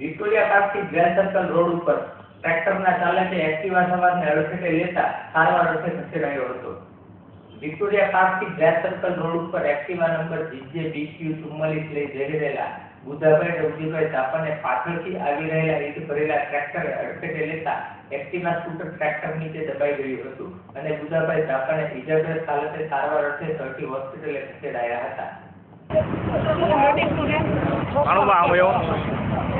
Victoria પાર્કથી grand circle road ઉપર ટ્રેક્ટરના ચાલકે એક્ટિવા સવારને અડફેટે લેતા સારવાર અર્થે ખસેડાયો હતો. વિક્ટોરિયા પાર્કથી ગ્રેન્ડ સર્કલ રોડ ઉપર એક્ટિવા નંબર જીજે બીક્યુ ચુમ્માલીસ લઈ જઈ રહેલા બુધાભાઈ રવજીભાઈ ચાપાને પાછળથી આવી રહેલા રીત ભરેલા ટ્રેક્ટર અડફેટે લેતા એક્ટિવા સ્કૂટર ટ્રેક્ટર નીચે દબાઈ ગયું હતું અને બુધાભાઈ ચાપાને ઇજાગ્રસ્ત હાલતે સારવાર અર્થે સરટી હોસ્પિટલે ખસેડાયા હતા.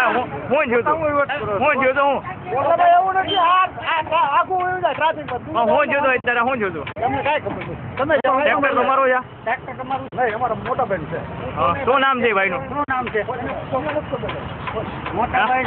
હા હું હું થયું તું હું થયું તો હું એવું નથી. આ આખું એવું જાય ટ્રાફિક હું થયું તું અત્યારે હું થયું તમને કાંઈ ખબર નથી. તમે ટ્રેક્ટર તમારું છે? ટ્રેક્ટર તમારું નહીં અમારા મોટા બેન છે. શું નામ છે ભાઈનું? શું નામ છે? મોટા ભાઈ